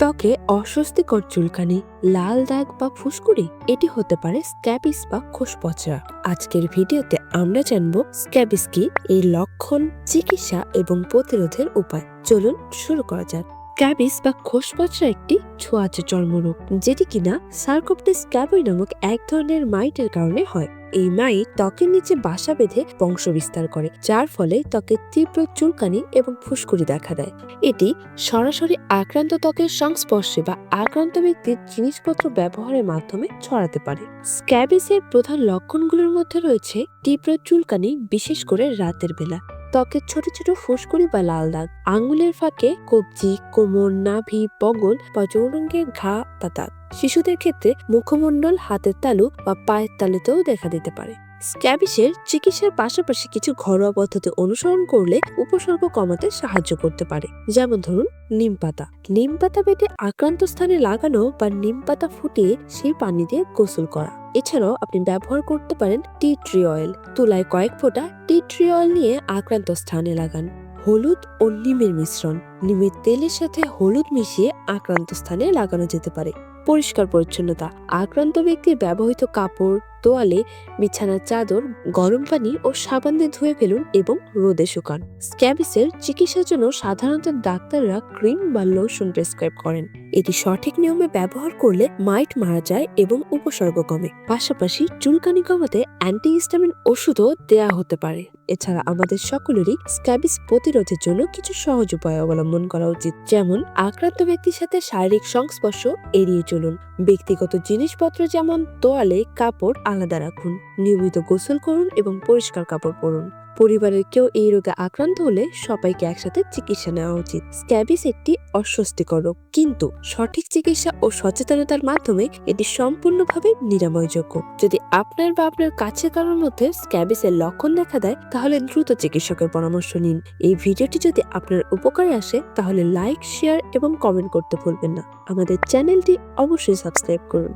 ত্বকে অস্বস্তিকর চুলকানি, লাল দাগ বা ফুসকুড়ি, এটি হতে পারে স্ক্যাবিস বা খোসপচা। আজকের ভিডিওতে আমরা জানব স্ক্যাবিস কি, এর লক্ষণ, চিকিৎসা এবং প্রতিরোধের উপায়। চলুন শুরু করা যাক। স্ক্যাবিস বা খোসপচা একটি ছোঁয়াচে চর্মরোগ যেটি কিনা সার্কোপটিস স্ক্যাবই নামক এক ধরনের মাইটের কারণে হয়। এই মাইট ত্বকের নিচে বাসা বেঁধে বংশ বিস্তার করে, যার ফলে ত্বকে তীব্র চুলকানি এবং ফুসকুড়ি দেখা দেয়। এটি সরাসরি আক্রান্ত ত্বকের সংস্পর্শে বা আক্রান্ত ব্যক্তির জিনিসপত্র ব্যবহারের মাধ্যমে ছড়াতে পারে। স্ক্যাবিসের প্রধান লক্ষণগুলোর মধ্যে রয়েছে তীব্র চুলকানি, বিশেষ করে রাতের বেলা। ত্বকের ছোট ছোট ফুসকুড়ি বা লাল দাগ। আঙুলের ফাঁকে কবজি, কোমর, নাভি, বগল বা যৌনাঙ্গের ঘা বা দাগ। শিশুদের ক্ষেত্রে মুখমণ্ডল, হাতের তালু বা পায়ের তালুতেও দেখা দিতে পারে। স্ক্যাবিসের চিকিৎসার পাশাপাশি কিছু ঘরোয়া পদ্ধতি অনুসরণ করলে উপসর্গ কমাতে সাহায্য করতে পারে। যেমন ধরুন, নিম পাতা। নিম পাতা বেটে আক্রান্ত স্থানে লাগানো বা নিম পাতা ফুটিয়ে সেই পানি দিয়ে গোসল করা। এছাড়াও আপনি ব্যবহার করতে পারেন টি ট্রি অয়েল। তুলায় কয়েক ফোঁটা টি ট্রি অয়েল নিয়ে আক্রান্ত স্থানে লাগান। হলুদ ও নিমের মিশ্রণ। নিমের তেলের সাথে হলুদ মিশিয়ে আক্রান্ত স্থানে লাগানো যেতে পারে। পরিষ্কার পরিচ্ছন্নতা। আক্রান্ত ব্যক্তির ব্যবহৃত কাপড় তোয়ালে বিছানার চাদর, গরম পানি ও সাবান দিয়ে ধুয়ে ফেলুন এবং রোদে শুকান। স্ক্যাবিসের চিকিৎসার জন্য সাধারণত ডাক্তাররা ক্রিম বা লোশন প্রেসক্রাইব করেন। এটি সঠিক নিয়মে ব্যবহার করলে মাইট মারা যায় এবং উপসর্গ কমে। পাশাপাশি চুলকানি কমাতে অ্যান্টিহিস্টামিন ওষুধও দেয়া হতে পারে। এছাড়া আমাদের সকলেরই স্ক্যাবিস প্রতিরোধের জন্য কিছু সহজ উপায় অবলম্বন করা উচিত। যেমন, আক্রান্ত ব্যক্তির সাথে শারীরিক সংস্পর্শ এড়িয়ে চলুন। ব্যক্তিগত জিনিসপত্র যেমন তোয়ালে, কাপড় আলাদা রাখুন। নিয়মিত গোসল করুন এবং পরিষ্কার কাপড় পরুন। পরিবারের কেউ এই রোগে আক্রান্ত হলে সবাইকে একসাথে চিকিৎসা নেওয়া উচিত। স্ক্যাবিস একটি অস্বস্তিকর রোগ। কিন্তু সঠিক চিকিৎসা ও সচেতনতার মাধ্যমে এটি সম্পূর্ণভাবে নিরাময়যোগ্য। যদি আপনার বা আপনার কাছের কারোর মধ্যে স্ক্যাবিসের লক্ষণ দেখা দেয়, তাহলে দ্রুত চিকিৎসকের পরামর্শ নিন। এই ভিডিওটি যদি আপনার উপকারে আসে, তাহলে লাইক, শেয়ার এবং কমেন্ট করতে ভুলবেন না। আমাদের চ্যানেলটি অবশ্যই সাবস্ক্রাইব করুন।